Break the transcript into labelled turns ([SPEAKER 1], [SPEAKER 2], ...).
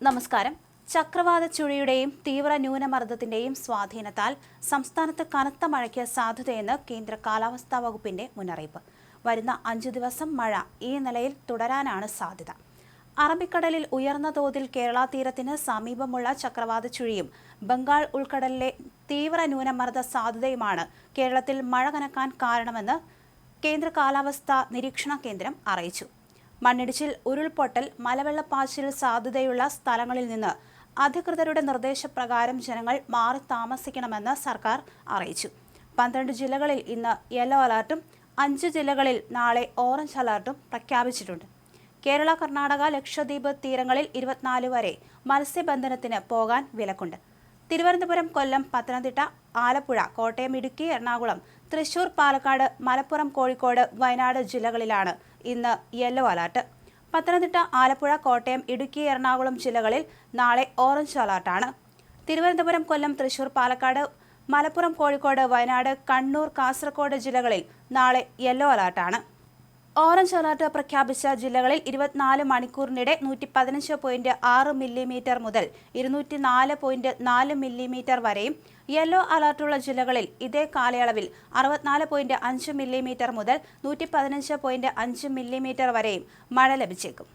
[SPEAKER 1] നമസ്കാരം. ചക്രവാത ചുഴിയുടെയും തീവ്ര ന്യൂനമർദ്ദത്തിന്റെയും സ്വാധീനത്താൽ സംസ്ഥാനത്ത് കനത്ത മഴയ്ക്ക് സാധ്യതയെന്ന് കേന്ദ്ര കാലാവസ്ഥാ വകുപ്പിന്റെ മുന്നറിയിപ്പ്. വരുന്ന അഞ്ചു ദിവസം മഴ ഈ നിലയിൽ തുടരാനാണ് സാധ്യത. അറബിക്കടലിൽ ഉയർന്ന തോതിൽ കേരള തീരത്തിന് സമീപമുള്ള ചക്രവാത ചുഴിയും ബംഗാൾ ഉൾക്കടലിലെ തീവ്ര ന്യൂനമർദ്ദ സാധ്യതയുമാണ് കേരളത്തിൽ മഴ കനക്കാൻ കാരണമെന്ന് കേന്ദ്ര കാലാവസ്ഥാ നിരീക്ഷണ കേന്ദ്രം അറിയിച്ചു. മണ്ണിടിച്ചിൽ ഉരുൾപൊട്ടൽ മലവെള്ളപ്പാച്ചിൽ സാധ്യതയുള്ള സ്ഥലങ്ങളിൽ നിന്ന് അധികൃതരുടെ നിർദ്ദേശപ്രകാരം ജനങ്ങൾ മാറി താമസിക്കണമെന്ന് സർക്കാർ അറിയിച്ചു. പന്ത്രണ്ട് ജില്ലകളിൽ ഇന്ന് യെല്ലോ അലർട്ടും അഞ്ച് ജില്ലകളിൽ നാളെ ഓറഞ്ച് അലർട്ടും പ്രഖ്യാപിച്ചിട്ടുണ്ട്. കേരള കർണാടക ലക്ഷദ്വീപ് തീരങ്ങളിൽ ഇരുപത്തിനാല് വരെ മത്സ്യബന്ധനത്തിന് പോകാൻ വിലക്കുണ്ട്. തിരുവനന്തപുരം കൊല്ലം പത്തനംതിട്ട ആലപ്പുഴ കോട്ടയം ഇടുക്കി എറണാകുളം തൃശൂർ പാലക്കാട് മലപ്പുറം കോഴിക്കോട് വയനാട് ജില്ലകളിലാണ് ഇന്ന് യെല്ലോ അലർട്ട്. പത്തനംതിട്ട ആലപ്പുഴ കോട്ടയം ഇടുക്കി എറണാകുളം ജില്ലകളിൽ നാളെ ഓറഞ്ച് അലർട്ടാണ്. തിരുവനന്തപുരം കൊല്ലം തൃശൂർ പാലക്കാട് മലപ്പുറം കോഴിക്കോട് വയനാട് കണ്ണൂർ കാസർഗോഡ് ജില്ലകളിൽ നാളെ യെല്ലോ അലർട്ടാണ്. ഓറഞ്ച് അലർട്ട് പ്രഖ്യാപിച്ച ജില്ലകളിൽ ഇരുപത്തിനാല് മണിക്കൂറിനിടെ നൂറ്റി പതിനഞ്ച് പോയിന്റ് ആറ് മില്ലിമീറ്റർ മുതൽ ഇരുന്നൂറ്റി നാല് പോയിന്റ് നാല് മില്ലിമീറ്റർ വരെയും യെല്ലോ അലർട്ടുള്ള ജില്ലകളിൽ ഇതേ കാലയളവിൽ അറുപത്തിനാല് പോയിന്റ് അഞ്ച് മില്ലിമീറ്റർ മുതൽ നൂറ്റി പതിനഞ്ച് പോയിന്റ് അഞ്ച് മില്ലിമീറ്റർ വരെയും മഴ ലഭിച്ചേക്കും.